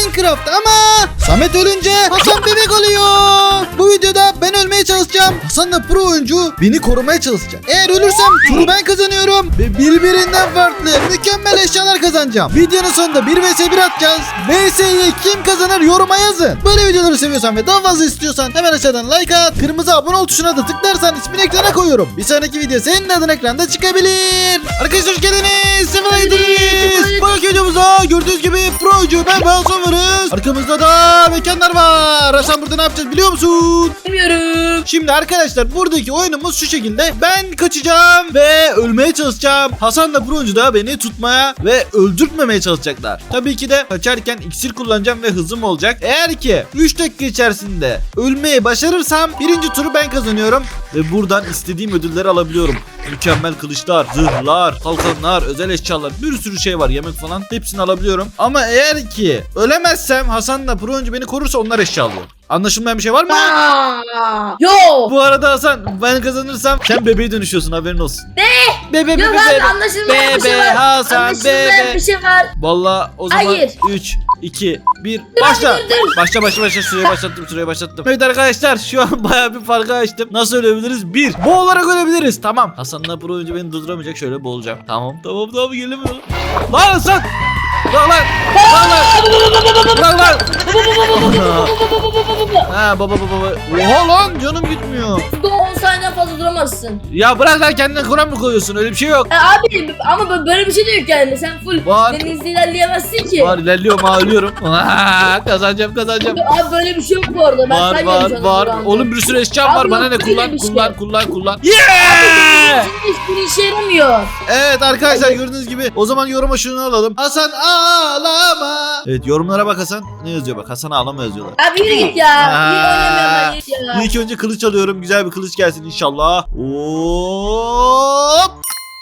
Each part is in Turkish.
Minecraft ama Samet ölünce Hasan bebek oluyor. Hasan da pro oyuncu beni korumaya çalışacak. Eğer ölürsem turu ben kazanıyorum ve birbirinden farklı mükemmel eşyalar kazanacağım. Videonun sonunda 1 vs 1 atacağız. VS'yi kim kazanır yoruma yazın. Böyle videoları seviyorsan ve daha fazla istiyorsan hemen aşağıdan like at. Kırmızı abone ol tuşuna da tıklarsan ismini ekrana koyuyorum. Bir sonraki video senin adın ekranda çıkabilir. Arkadaşlar hoş geldiniz. Sefa geldiniz. Bu videomuzda gördüğünüz gibi pro oyuncu ben Hasan varız. Arkamızda da mekanlar var. Hasan burada ne yapacağız biliyor musun? Bilmiyorum. Şimdi arkadaşlar buradaki oyunumuz şu şekilde. Ben kaçacağım ve ölmeye çalışacağım. Hasan da Bruncu da beni tutmaya ve öldürtmemeye çalışacaklar. Tabii ki de kaçarken iksir kullanacağım ve hızım olacak. Eğer ki 3 dakika içerisinde ölmeyi başarırsam birinci turu ben kazanıyorum. Ve buradan istediğim ödülleri alabiliyorum. Mükemmel kılıçlar, zırhlar, kalkanlar, özel eşyalar bir sürü şey var yemek falan hepsini alabiliyorum. Ama eğer ki ölemezsem Hasan'la Bruncu beni korursa onlar eşya alıyor. Anlaşılmayan bir şey var mı? Aa, Yo. Bu arada Hasan ben kazanırsam sen bebeğe dönüşüyorsun haberin olsun. Ne? Bebe bebe Yok bebe. abi anlaşılmayan bir şey Bebe var. Hasan Anlaşılmayan bebe. bir şey var. Valla o zaman Hayır. 3, 2, 1 başla. dur, dur. Başla başla başla süreyi başlattım süreyi başlattım. Evet arkadaşlar şu an bayağı bir farkı açtım. Nasıl ölebiliriz? 1. Boğularak ölebiliriz. Tamam. Hasan'la pro oyuncu beni durduramayacak şöyle boğulacağım. Tamam tamam tamam gelemiyor. Lan Hasan. Bırak lan. Bırak lan. Bırak lan. Ha baba baba baba. Oha lan canım gitmiyor. Burada 10 saniyeden fazla duramazsın. Ya bırak lan kendine Kur'an mı koyuyorsun? Öyle bir şey yok. E, abi ama bö- böyle bir şey de yok yani. Sen full Var. denizde ilerleyemezsin ki. Var ilerliyorum ha ölüyorum. Aa, kazanacağım kazanacağım. Abi böyle bir şey yok bu arada. Ben Var var var. Oğlum bir sürü eşyam var. Abi Bana ne yok, öyle kullan bir şey. kullan kullan kullan. Yeah! Hiçbir işe yaramıyor. Evet arkadaşlar gördüğünüz gibi o zaman yoruma şunu alalım. Hasan ağlama. Evet yorumlara bak Hasan. Ne yazıyor bak Hasan ağlama yazıyorlar. Abi yürü git ya. Aa. Yürü ben git ya. İlk önce kılıç alıyorum. Güzel bir kılıç gelsin inşallah. Hop.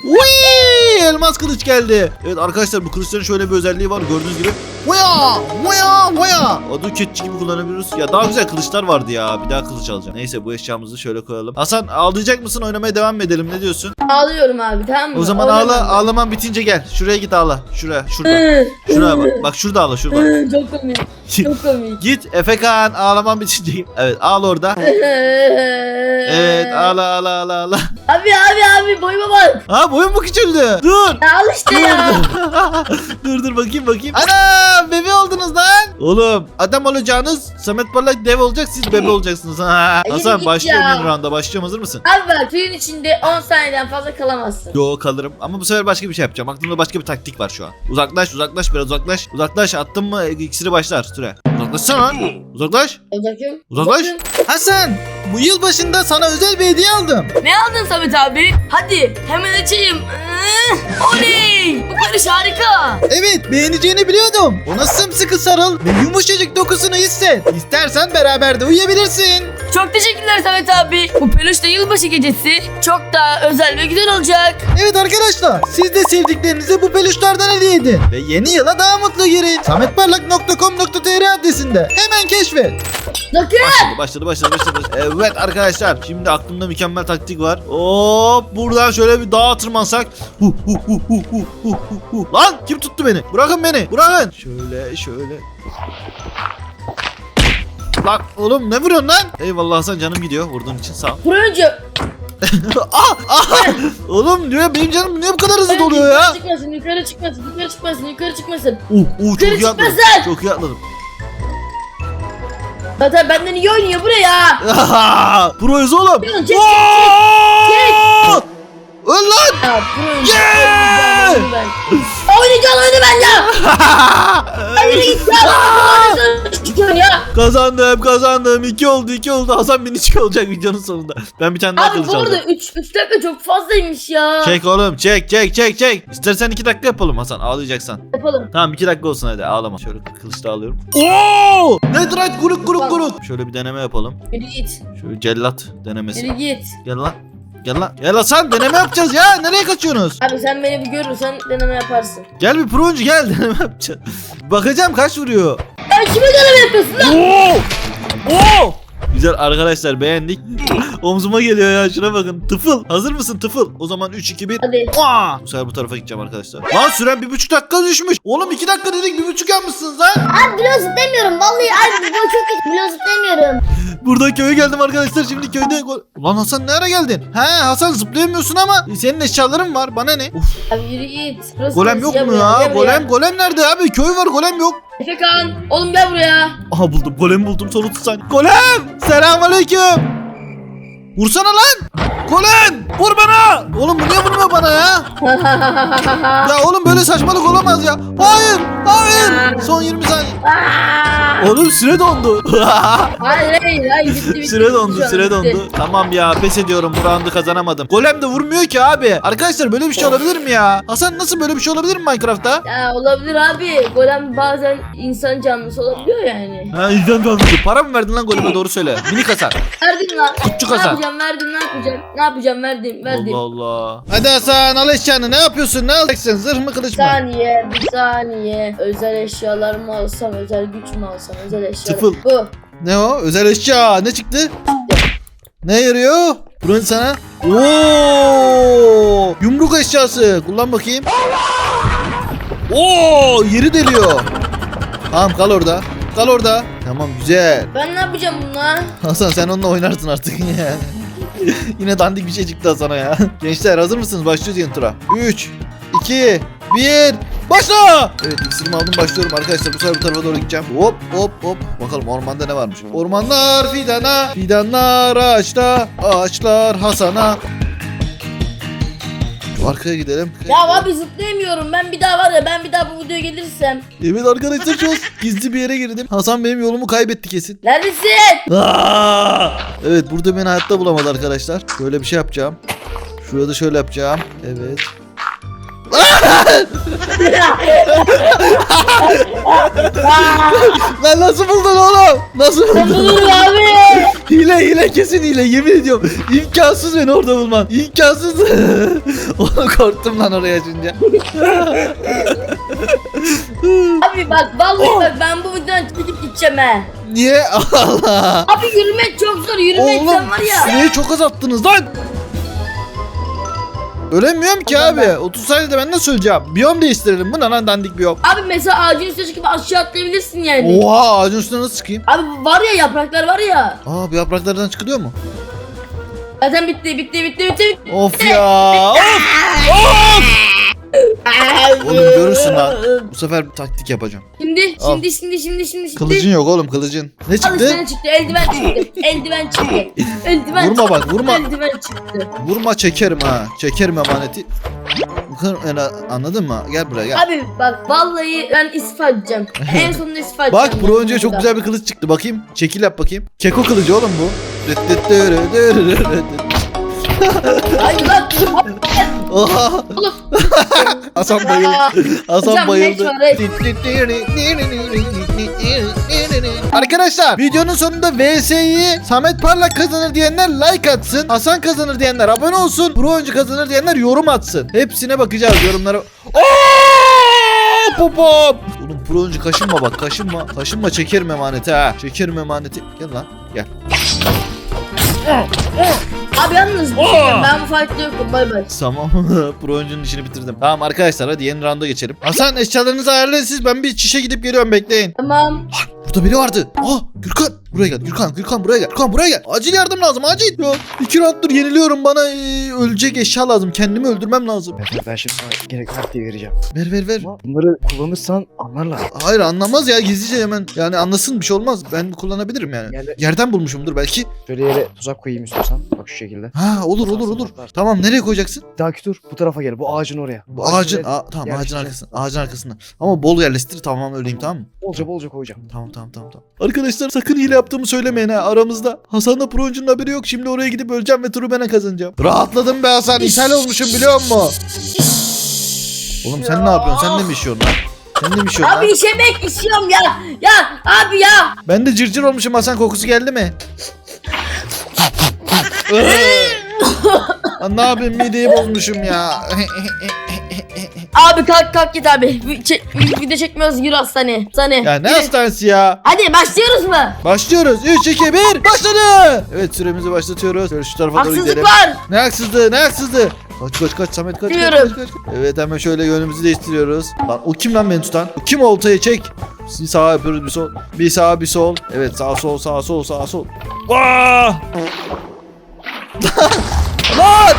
Whee! Elmas kılıç geldi. Evet arkadaşlar bu kılıçların şöyle bir özelliği var gördüğünüz gibi. Vaya! Vaya! Vaya! Adı keçi gibi kullanabiliyoruz. Ya daha güzel kılıçlar vardı ya. Bir daha kılıç alacağım. Neyse bu eşyamızı şöyle koyalım. Hasan ağlayacak mısın? Oynamaya devam mı edelim? Ne diyorsun? Ağlıyorum abi tamam mı? O zaman Oynamam ağla. Ağlaman bitince gel. Şuraya git ağla. Şuraya. Şurada. Şuraya bak. Bak şurada ağla. Şurada. Çok komik. Çok komik. Git Efekan ağlaman bitince. Evet ağla orada. Evet ağla ağla ağla ağla. Abi abi abi boyuma bak. Ha boyun mu küçüldü? Dur. Ya al işte ya. dur dur bakayım bakayım. Ana bebe oldunuz lan. Oğlum adam olacağınız Samet Parlak dev olacak siz bebe olacaksınız. Ha. Hasan git başlıyorum ya. yeni rounda başlıyorum hazır mısın? Abi bak suyun içinde 10 saniyeden fazla kalamazsın. Yo kalırım ama bu sefer başka bir şey yapacağım. Aklımda başka bir taktik var şu an. Uzaklaş uzaklaş biraz uzaklaş. Uzaklaş attın mı iksiri başlar süre. Uzaklaşsana. Uzaklaş. Uzakım. Uzaklaş. Hasan bu yıl başında sana özel bir hediye aldım. Ne aldın Samet abi? Hadi hemen açayım. Oley! Bu karış harika. Evet beğeneceğini biliyordum. Ona sımsıkı sarıl ve yumuşacık dokusunu hisset. İstersen beraber de uyuyabilirsin. Çok teşekkürler Samet abi. Bu peluşta yılbaşı gecesi çok daha özel ve güzel olacak. Evet arkadaşlar siz de sevdiklerinize bu peluşlardan hediye edin. Ve yeni yıla daha mutlu girin. sametparlak.com.tr adresinde hemen keşfet. Bakın. Başladı başladı başladı başladı. Evet arkadaşlar şimdi aklımda mükemmel taktik var. Hop buradan şöyle bir dağa tırmansak. Hu, hu, hu, hu, hu, hu, hu. Lan kim tuttu beni? Bırakın beni bırakın. Şöyle şöyle. Lan oğlum ne vuruyorsun lan? Eyvallah Hasan canım gidiyor vurduğun için sağ ol. Turuncu. ah, ah! Oğlum niye benim canım niye bu kadar hızlı doluyor ya? Yukarı çıkmasın, yukarı çıkmasın, yukarı çıkmasın, yukarı çıkmasın. Uh, uh, çok Yukarı iyi atladım. çıkmasın. Çok iyi atladım. Zaten benden iyi oynuyor buraya. Proyuz oğlum. Çek, çek, çek, Oo! Öl lan. Ya turuncu. Yeah! Oynayacağım oyunu ben ya. Hayır git ya. Çıkıyorsun ya. kazandım kazandım. İki oldu iki oldu. Hasan beni çıkılacak videonun sonunda. Ben bir tane daha Abi kılıç bu arada alacağım. 3 3 dakika çok fazlaymış ya. Çek oğlum çek çek çek çek. İstersen iki dakika yapalım Hasan ağlayacaksan. Yapalım. Tamam iki dakika olsun hadi ağlama. Şöyle kılıç da alıyorum. Oo! Netherite guruk guruk guruk. Şöyle bir deneme yapalım. Yürü git. Şöyle cellat denemesi. Yürü git. Gel lan. Gel lan. Gel Hasan deneme yapacağız ya. Nereye kaçıyorsunuz? Abi sen beni bir görürsen deneme yaparsın. Gel bir pro oyuncu gel deneme yapacağız. Bakacağım kaç vuruyor. Ben kime deneme yapıyorsun lan? Oo! Oo! Güzel arkadaşlar beğendik. Omzuma geliyor ya şuna bakın. Tıfıl hazır mısın tıfıl? O zaman 3 2 1. Hadi. Aa! Bu sefer bu tarafa gideceğim arkadaşlar. Lan süren bir buçuk dakika düşmüş. Oğlum iki dakika dedik bir buçuk yapmışsınız lan. Abi blok zıplamıyorum. Vallahi abi bu çok kötü. Blok zıplamıyorum. Burada köye geldim arkadaşlar. Şimdi köyde... Ulan Hasan ne ara geldin? He Hasan zıplayamıyorsun ama senin eşyaların var. Bana ne? Uf, Abi yürü git. Burası golem yok mu ya? Golem golem nerede abi? Köy var golem yok. Efekan. Oğlum gel buraya. Aha buldum. Golem buldum. Sonu tutsan. Golem! Selamünaleyküm. Vursana lan. Golem! Vur bana! Oğlum bu niye vurmuyor bana ya? Ya oğlum böyle saçmalık olamaz ya. Hayır! Hayır! Son 20 saniye. Oğlum süre dondu. hayır hayır hayır bitti bitti. süre dondu, süre bitti. dondu. Tamam ya pes ediyorum. Bu roundu kazanamadım. Golem de vurmuyor ki abi. Arkadaşlar böyle bir şey olabilir mi ya? Hasan nasıl böyle bir şey olabilir mi Minecraft'ta? Ya olabilir abi. Golem bazen insan canlısı olabiliyor yani. Ha izlen ben Para mı verdin lan goleme doğru söyle. Minik Hasan. Verdim lan. Küçük Hasan. Yapacağım verdim ne yapacağım. Ne yapacağım verdim verdim. Allah Allah. Hadi Hasan al eşyanı. Ne yapıyorsun? Ne alacaksın? Zırh mı kılıç Bir mı? saniye, bir saniye. Özel eşyalar mı alsam, özel güç mü alsam, özel eşyalar. Tıfıl. Bu. Ne o? Özel eşya. Ne çıktı? Ne yarıyor? Burası sana. Oo! Yumruk eşyası. Kullan bakayım. Oo! Yeri deliyor. Tamam kal orada. Kal orada. Tamam güzel. Ben ne yapacağım bununla? Hasan sen onunla oynarsın artık ya. Yine dandik bir şey çıktı Hasan'a ya. Gençler hazır mısınız? Başlıyoruz yeni tura. 3, 2, 1, başla! Evet iksirimi aldım başlıyorum arkadaşlar. Bu sefer bu tarafa doğru gideceğim. Hop hop hop. Bakalım ormanda ne varmış. Ormanlar fidana, fidanlar ağaçta, ağaçlar Hasan'a. Arkaya gidelim. Ya abi zıplayamıyorum. Ben bir daha var ya ben bir daha bu videoya gelirsem. Evet arkadaşlar an gizli bir yere girdim. Hasan benim yolumu kaybetti kesin. Neredesin? Aa! Evet burada beni hayatta bulamadı arkadaşlar. Şöyle bir şey yapacağım. Şurada şöyle yapacağım. Evet. Lan nasıl buldun oğlum? Nasıl buldun? Bulur abi. hile hile kesin hile yemin ediyorum. İmkansız beni orada bulman. İmkansız. Oğlum korktum lan oraya açınca. Abi bak vallahi bak ben bu videodan çıkıp gideceğim he. Niye? Allah. Abi yürümek çok zor. Yürümek Oğlum sen var ya. süreyi çok azalttınız lan. Ölemiyorum ki Tamam, abi. ben- 30 saniyede ben nasıl öleceğim? Biyom değiştirelim. Bu ne lan dandik biyom. Abi mesela ağacın üstüne çıkıp aşağı atlayabilirsin yani. Oha ağacın üstüne nasıl çıkayım? Abi var ya yapraklar var ya. Aa bu yapraklardan çıkılıyor mu? Zaten bitti bitti bitti bitti. bitti. Of ya. of. Oğlum görürsün lan. Bu sefer bir taktik yapacağım. Şimdi Al. şimdi şimdi şimdi şimdi şimdi. Kılıcın yok oğlum kılıcın. Ne çıktı? işte çıktı eldiven çıktı. eldiven çıktı. Eldiven Vurma bak, vurma. Eldiven çıktı. Vurma çekerim ha. Çekerim emaneti. Yani Anladın mı? Gel buraya gel. Abi bak vallahi ben istifa edeceğim. en sonunda istifa edeceğim. Bak pro oyuncuya çok güzel bir kılıç çıktı. Bakayım. Şekil yap bakayım. Keko kılıcı oğlum bu. Hayır lan. Oha. Oğlum. Hasan bayıldı. Hasan Hocam, bayıldı. ne Arkadaşlar videonun sonunda VS'yi Samet Parlak kazanır diyenler like atsın. Hasan kazanır diyenler abone olsun. Pro oyuncu kazanır diyenler yorum atsın. Hepsine bakacağız yorumlara. Aa! Popom. Oğlum pro oyuncu kaşınma bak kaşınma. Kaşınma çekerim emaneti ha. Çekerim emaneti. Gel lan gel. Abi yalnız bir şey diyeyim, ben bu fight'ta yokum bay bay. Tamam. Pro oyuncunun işini bitirdim. Tamam arkadaşlar hadi yeni rounda geçelim. Hasan eşyalarınızı ayarlayın siz. Ben bir çişe gidip geliyorum bekleyin. Tamam. Burada biri vardı. Aa Gürkan. Buraya gel. Gürkan, Gürkan buraya gel. Gürkan buraya gel. Acil yardım lazım acil. Ya, iki rounddur yeniliyorum bana e, ölecek eşya lazım. Kendimi öldürmem lazım. Ben, ben şimdi sana gerekli taktiği vereceğim. Ver ver ver. Ama bunları kullanırsan anlarlar. Hayır anlamaz ya gizlice hemen. Yani anlasın bir şey olmaz. Ben kullanabilirim yani. Yani- Yerden bulmuşumdur belki. Şöyle yere tuzak koyayım istiyorsan. Bak şu şekilde. Ha olur olur olur. Tamam nereye koyacaksın? Bir dahaki tur bu tarafa gel. Bu ağacın oraya. Bu ağacın, oraya Aa, tamam ağacın arkasında. Ağacın arkasında. Ama bol yerleştir tamam öleyim tamam mı? Bolca bolca koyacağım. Tamam tamam tamam tamam. Arkadaşlar sakın hile yaptığımı söylemeyin ha aramızda. Hasan'la pro oyuncunun haberi yok. Şimdi oraya gidip öleceğim ve turu ben kazanacağım. Rahatladım be Hasan. İshal olmuşum biliyor musun? Oğlum sen ne yapıyorsun? Sen de mi işiyorsun lan? Sen de mi işiyorsun Abi işemek istiyorum ya. Ya abi ya. Ben de cırcır olmuşum Hasan kokusu geldi mi? Lan ne yapayım mideyi bozmuşum ya. Abi kalk kalk git abi. Vi- çek- vi- video çekmiyoruz yürü hastaneye. Hastaneye. ya ne Yürü. hastanesi ya? Hadi başlıyoruz mu? Başlıyoruz. 3, 2, 1 başladı. Evet süremizi başlatıyoruz. Şöyle şu tarafa doğru Haksızlık gidelim. var. Ne haksızlığı ne haksızlığı. Kaç kaç kaç Samet kaç kaç, kaç kaç. Evet hemen şöyle yönümüzü değiştiriyoruz. Lan o kim lan beni tutan? O kim oltayı çek. Bir sağa yapıyoruz bir sol. Bir sağa bir sol. Evet sağ sol sağ sol sağ sol. Vaa! Lan!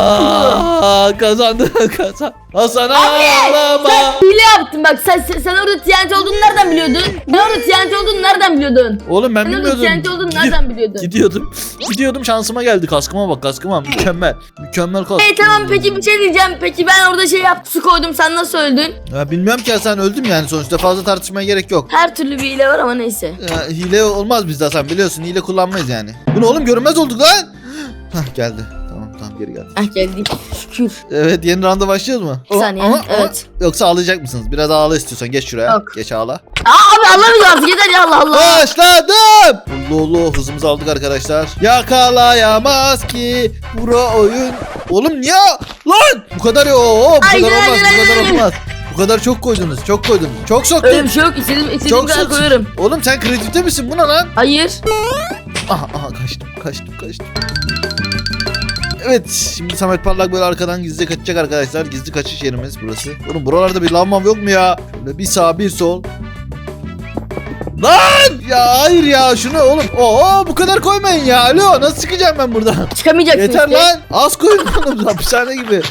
Aa, kazandı kazan. Hasan ağlama. Sen hile yaptın bak sen, sen, sen orada TNT olduğunu nereden biliyordun? Sen orada TNT olduğunu nereden biliyordun? Oğlum ben Sen orada bilmiyordum. TNT olduğunu nereden biliyordun? Gidiyordum. Gidiyordum şansıma geldi. Kaskıma bak kaskıma. Mükemmel. Mükemmel kask. Hey tamam peki bir şey diyeceğim. Peki ben orada şey yaptı su koydum sen nasıl öldün? Ya bilmiyorum ki Hasan öldüm yani sonuçta fazla tartışmaya gerek yok. Her türlü bir hile var ama neyse. Ya, hile olmaz bizde Hasan biliyorsun hile kullanmayız yani. Bu ne oğlum görünmez olduk lan. Hah geldi. Tamam geri geldi. Ah geldik. Şükür. Evet yeni rounda başlıyoruz mu? Bir saniye, evet. yoksa ağlayacak mısınız? Biraz ağla istiyorsan geç şuraya. Yok. Geç ağla. Aa abi artık yeter ya Allah Allah. Başladım. Allah hızımızı aldık arkadaşlar. Yakalayamaz ki pro oyun. Oğlum niye? Lan bu kadar ya. Oo, bu Ay, kadar ay, olmaz. ay, Bu kadar ay, ay. olmaz. Bu kadar çok koydunuz. Çok koydunuz. Çok Öyle soktun. bir şey yok. İstediğim, istediğim Çok kadar soktun. koyarım. Oğlum sen kredite misin? Bu ne lan? Hayır. Aha aha kaçtım kaçtım kaçtım. Evet şimdi Samet Parlak böyle arkadan gizli kaçacak arkadaşlar. Gizli kaçış yerimiz burası. Oğlum buralarda bir lavmam yok mu ya? Şöyle bir sağ bir sol. Lan ya hayır ya şunu oğlum. Oo bu kadar koymayın ya. Alo nasıl çıkacağım ben buradan? Çıkamayacaksın Yeter işte. lan. Az koyun oğlum hapishane gibi.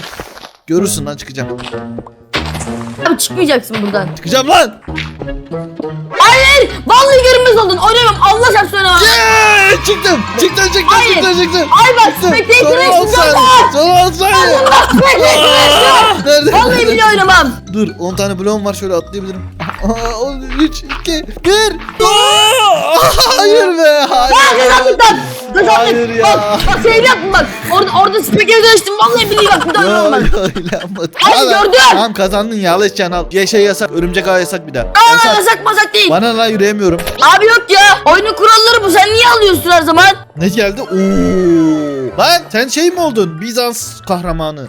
Görürsün lan çıkacağım. Abi çıkmayacaksın buradan. Çıkacağım lan. Hayır. Vallahi görünmez oldun. Oynamam. Allah şartı oynamam. Yeah! Çıktım. Çıktım çıktım Hayır. çıktım çıktım. Ay bak Çıktım. spectator Son on saniye. yok. Son on saniye. Spectator resmi. Nerede? Vallahi bile oynamam. Dur 10 tane bloğum var şöyle atlayabilirim. 3, 2, 1. Hayır be hayır. Lan. Kazandık. Hayır ya. Bak, bak şey yapma bak. Orada, orada spectator dönüştüm. Vallahi billahi Ya oynamam. ya öyle yapmadım. Ay, Al lan. gördüm. Tamam kazandın ya Allah için al. Ya şey yasak örümcek ağı yasak bir daha. Aa Yasak. yasak masak değil. Bana lan yürüyemiyorum. Abi yok ya. Oyunun kuralları bu. Sen niye alıyorsun her zaman? Ne geldi? Oo. Lan sen şey mi oldun? Bizans kahramanı.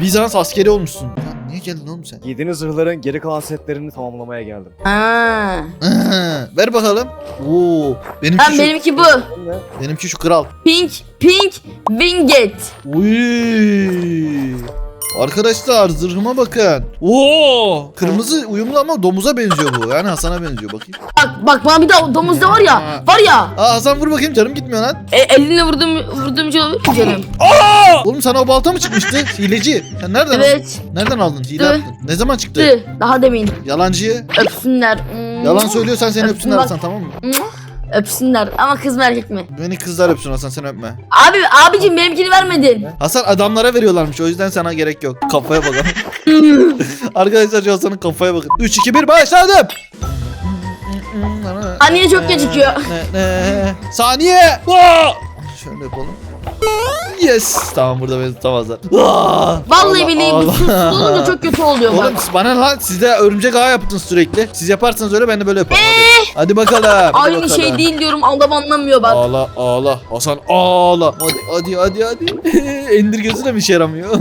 Bizans askeri olmuşsun. Lan niye geldin oğlum sen? Yediğiniz zırhların geri kalan setlerini tamamlamaya geldim. Ha. Aha, Ver bakalım. Oo. Benimki Ben şu. benimki bu. Benimki şu kral. Pink, pink, winget. Uy. Arkadaşlar zırhıma bakın. Oo! Kırmızı uyumlu ama domuza benziyor bu. Yani Hasan'a benziyor bakayım. Bak bak bana bir de domuzda var ya. Var ya. Aa Hasan vur bakayım canım gitmiyor lan. E, elinle vurdum vurdum mu canım? Oğlum sana o balta mı çıkmıştı? Hileci. Sen nereden aldın? Evet. Nereden aldın? Hile Dı. yaptın. Ne zaman çıktı? Tı, Daha demin. Yalancıyı. Öpsünler. Yalan söylüyorsan seni Öpsün öpsünler bak. Hasan tamam mı? Öpsünler ama kız mı erkek mi? Beni kızlar öpsün Hasan sen öpme. Abi abicim benimkini vermedin. Hasan adamlara veriyorlarmış o yüzden sana gerek yok. Kafaya bakalım. Arkadaşlar şu Hasan'ın kafaya bakın. 3 2 1 başladım. Saniye çok gecikiyor. Ne ne saniye. Aa! Şöyle yapalım. Yes. Tamam burada beni tutamazlar. Aa! Vallahi Allah billahi bu sus olunca çok kötü oluyor bak. Oğlum bana lan siz de örümcek ağı yaptınız sürekli. Siz yaparsanız öyle ben de böyle yaparım. Hadi, hadi bakalım. hadi Aynı bakalım. şey değil diyorum adam anlamıyor bak. Ağla ağla Hasan ağla. Hadi hadi hadi hadi. Endir gözü de bir şey yaramıyor.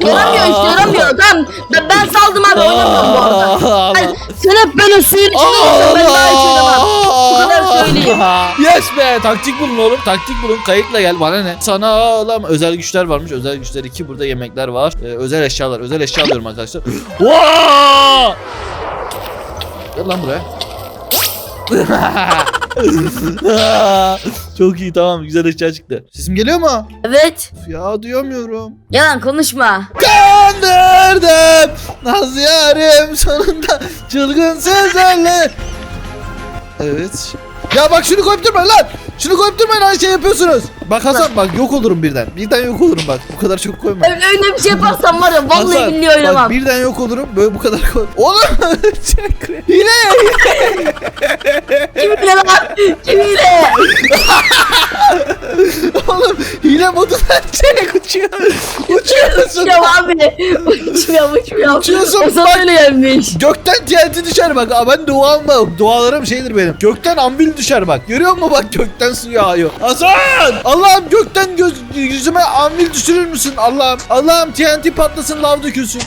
Yaramıyor işte yaramıyor. Tamam ben, ben saldım abi oynamıyorum bu arada. Ağla. Ay, sen hep böyle suyun içinde olsan ben daha hiç oynamam. Bu kadar söyleyeyim. Yes be taktik bulun oğlum taktik bulun kayıtla gel bana ne sana ağlam. Özel güçler varmış. Özel güçler 2 burada yemekler var. Ee, özel eşyalar. Özel eşya alıyorum arkadaşlar! Gel lan buraya. Çok iyi tamam. Güzel eşya çıktı. Sesim geliyor mu? Evet. Üf Ya duyamıyorum. Yalan konuşma. Kandırdım. Naz yarim sonunda çılgın sözlerle. Evet. Ya bak şunu koyup durmayın lan. Şunu koyup durmayın aynı şey yapıyorsunuz Bak Hasan bak yok olurum birden. Birden yok olurum bak. Bu kadar çok koyma. Öyle, öyle bir şey yaparsam var ya vallahi Hasan, billahi oynamam. Bak birden yok olurum. Böyle bu kadar koy. Oğlum. Çek- Hile. Kiminle lan? Kiminle? Oğlum hile modundan çek uçuyor. Uçuyorsun. Uçuyorum abi. Uçmuyorum uçmuyorum. Uçuyorsun, O sana öyle gelmiş. Gökten TNT düşer bak. Aa, ben duam mı? Dualarım şeydir benim. Gökten anvil düşer bak. Görüyor musun bak gökten su yağıyor. Hasan! Allah'ım gökten göz, yüzüme anvil düşürür müsün Allah'ım? Allah'ım TNT patlasın lav dökülsün.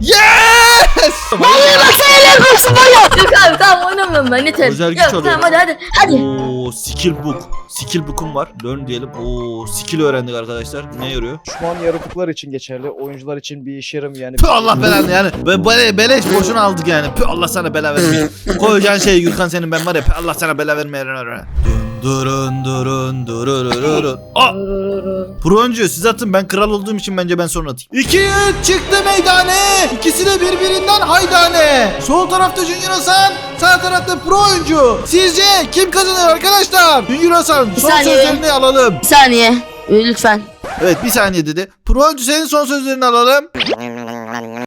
Yes! Vallahi bak sen koşsun var ya. Yok abi tamam oynamıyorum ben yeter. Özel güç Yok tamam hadi hadi. Hadi. Oo skill book. Skill book'um var. Dön diyelim. Oo skill öğrendik arkadaşlar. Ne yarıyor? Düşman yaratıklar için geçerli. Oyuncular için bir işe yaramıyor yani. Püh Allah belanı yani. Be bele, beleş boşuna aldık yani. Püh Allah sana bela vermeyin. Koyacağın şey Gürkan senin ben var ya. Püh Allah sana bela vermeyin. Durun durun durun durun. Aa! Pro oyuncu siz atın ben kral olduğum için bence ben sonra atayım. İki üç çıktı meydane. İkisi de birbirinden haydane. Sol tarafta Junior Hasan, sağ tarafta pro oyuncu. Sizce kim kazanır arkadaşlar? Junior Hasan son saniye. sözlerini alalım. Bir saniye. Lütfen. Evet bir saniye dedi. Pro oyuncu senin son sözlerini alalım.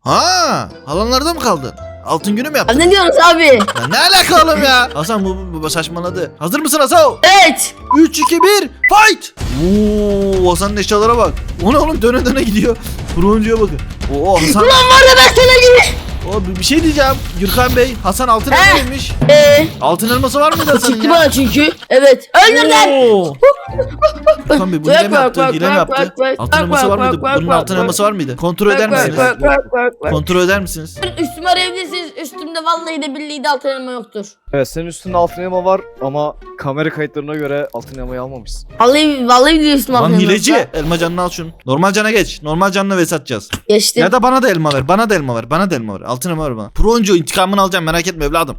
Ha, alanlarda mı kaldın? Altın günü mü yaptın? Ne diyorsunuz abi? Ya ne alaka oğlum ya? Hasan bu, bu, saçmaladı. Hazır mısın Hasan? Evet. 3, 2, 1, fight! Oo, Hasan'ın eşyalara bak. O ne oğlum döne döne gidiyor. Pro oyuncuya bakın. Oo Hasan. Ulan var ya ben sana gibi. Oo, bir- şey diyeceğim. Gürkan Bey, Hasan altın Eh. elma yemiş. Eee. Altın elması var mıydı Hasan'ın Çıktı ya? bana çünkü. Evet. Öldürdüm. Oo. Gürkan Bey bu hile mi yaptı? Hile mi yaptı? Altın elması var mıydı? Bunun altın elması var mıydı? Kontrol eder misiniz? Kontrol eder misiniz? Üstümü arayabilirsiniz. Üstümde vallahi de billahi de altın elma yoktur. Evet senin üstünde altın elma var ama kamera kayıtlarına göre altın elmayı almamışsın. Vallahi vallahi billahi üstümde altın Lan elma hileci. yoksa Elma canını al şunu. Normal cana geç. Normal canına ve satacağız. Geçtim. Ya da bana da elma ver. Bana da elma ver. Bana da elma ver. Altın ver bana. Pro oyuncu intikamını alacağım merak etme evladım.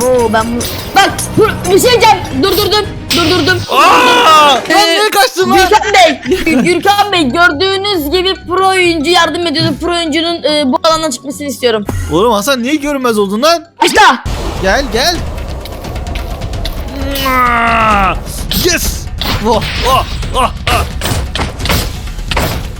Bu ben bu. Bak dur, bir şey diyeceğim. Durdurdum. Durdurdum. Aa! Lan Ee, niye kaçtın lan? Gürkan Bey, Gü- Gürkan Bey gördüğünüz gibi pro oyuncu yardım ediyordu. Pro oyuncunun e, bu alandan çıkmasını istiyorum. Oğlum Hasan niye görünmez oldun lan? İşte. Gel gel. Yes. Oh, oh, oh, oh.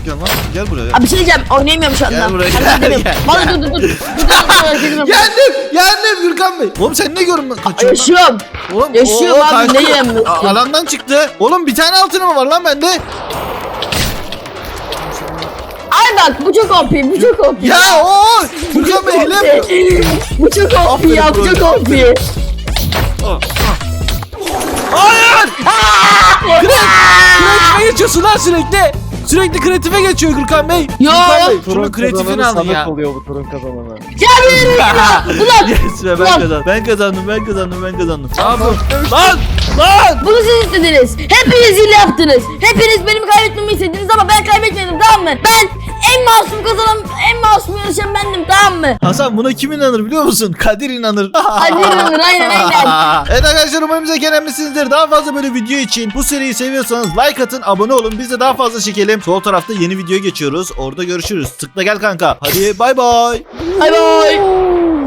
Gel lan gel buraya. Abi bir şey diyeceğim. Oynayamıyorum şu anda. Gel buraya, gel, gel, Vallahi dur dur dur. Dur dur dur. hareket edemiyorum. Yendim, yendim Gürkan Bey. Oğlum sen ne? Kaçıyorsun lan. Yaşıyorum. Oğlum, Yaşıyorum oo, abi, ne? A- Alandan çıktı. Oğlum bir tane altın mı var lan bende? Ay bak bu çok OP. Bu çok OP. Ya o Gürkan Bey hile. Bu çok OP ya. Bu çok OP. Hayır! Kreatife geçiyorsun lan sürekli. Sürekli kreatife geçiyor Gürkan Bey. Yo. Gürkan Bey Turun kreatifini alın ya. oluyor bu turun kazananı. Ulan Yes be ben Ulan. kazandım. Ben kazandım ben kazandım ben kazandım. Ne yapıyorsun? Lan! Lan! bunu siz istediniz. Hepiniz hile yaptınız. Hepiniz benim kaybetmemi istediniz ama ben kaybetmedim tamam mı? Ben en masum kazanan, en masum yarışan bendim tamam mı? Hasan buna kim inanır biliyor musun? Kadir inanır. Hadi yürüyün aynen aynen. evet arkadaşlar umarım bize eğlenmişsinizdir. Daha fazla böyle video için bu seriyi seviyorsanız like atın, abone olun. Biz de daha fazla çekelim. Sol tarafta yeni video geçiyoruz. Orada görüşürüz. Tıkla gel kanka. Hadi bay bay. Bay bay.